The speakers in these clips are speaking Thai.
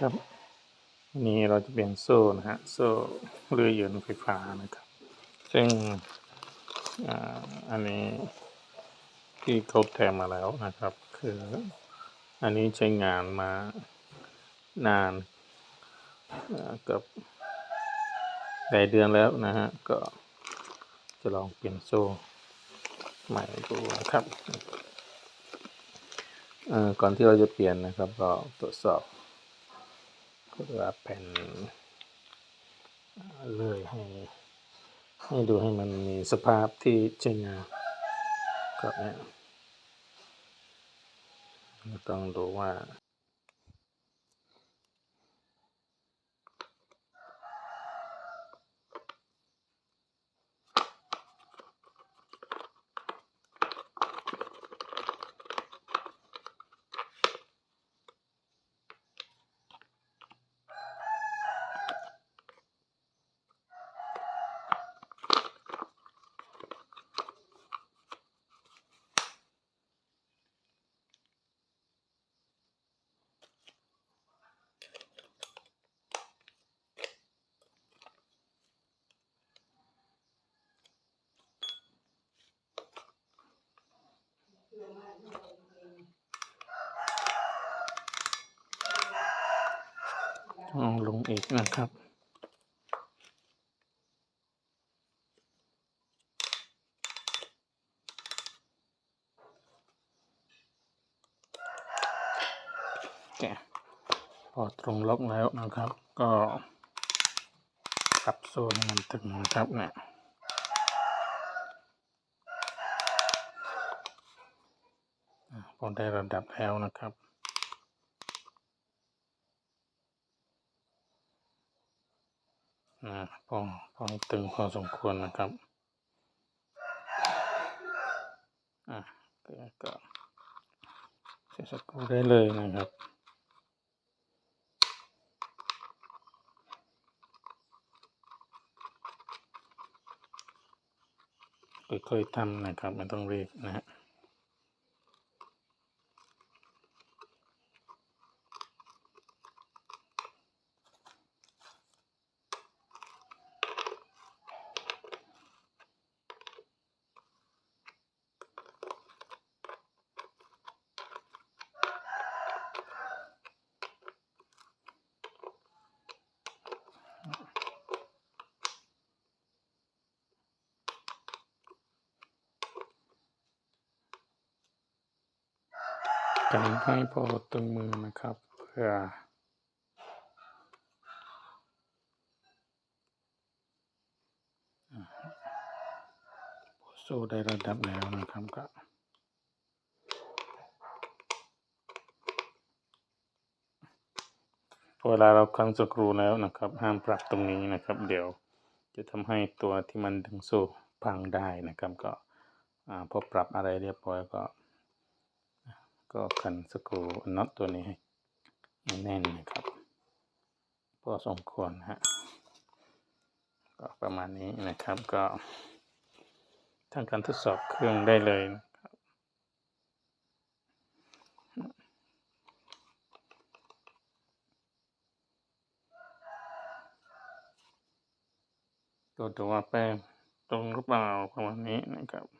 ครับวันนี้เราจะเปลี่ยนโซ่นะฮะโซ่เรือยนต์ไฟฟ้านะครับ ซึ่งอ่าอันนี้ที่เขาแถมมาแล้วนะครับ คืออันนี้ใช้งานมานานเกับหลายเดือนแล้วนะฮะก็จะลองเปลี่ยนโซ่ใหม่ดูนะครับอ่อก่อนที่เราจะเปลี่ยนนะครับ ก็ตรวจสอบ พื่อแผ่นเลยให้ ให้ดูให้มันมีสภาพที่ใช้งานก็เนี่ยต้องดูว่า เอาลงอีกนะครับโอเคพอตรงล็อกแล้วนะครับ ก็ปรับโซ่ให้มันตึงนะครับเนี่ยพอได้ระดับแล้วนะครับ นะพอพอตึงพอสมควรนะครับอะก็เสียสกรูได้เลยนะครับค่อยๆทำนะครับไม่ต้องรีบนะฮะ กันให้พอตึงมือนะครับ เพื่อโซ่ได้ระดับแล้วนะครับก็เวลาเราคลังสกรูแล้วนะครับ ห้ามปรับตรงนี้นะครับ เดี๋ยวจะทำให้ตัวที่มันดึงโซ่พังได้นะครับ ก็อพอปรับอะไรเรียบร้อยก็ ก็ขันสกรูน็อตตัวนี้ให้แน่นนะครับ พอสมควรฮะก็ประมาณนี้นะครับก็ทำการทดสอบเครื่องได้เลยนะครับก็ดูว่าแป้งตรงหรือเปล่าประมาณนี้นะครับ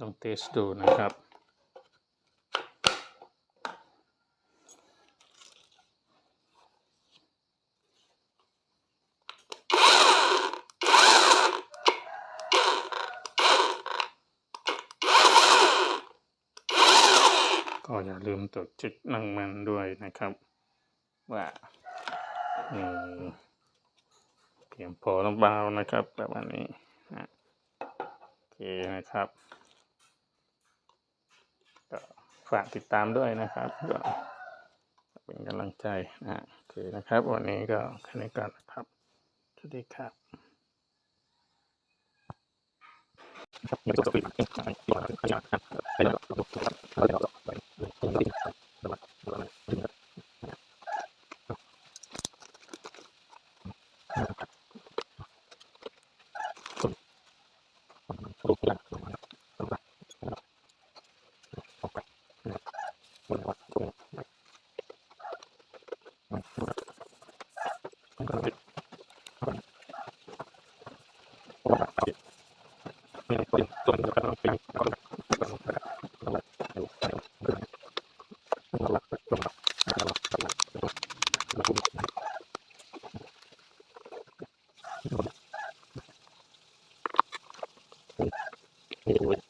ลองเทสดูนะครับ ก็อย่าลืมตรวจเช็คน้ำมันด้วยนะครับ ว่าเพียงพอหรือเปล่านะครับ ประมาณนี้นะโอเคนะครับ็ฝากติดตามด้วยนะครับก็เป็นกำลังใจนะโอเคนะครับ วันนี้ก็แค่นี้ก่อนนะครับสวัสดีครับครับยังจครับ Anyway.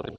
Really?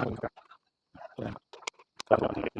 ทางกับตอนนี้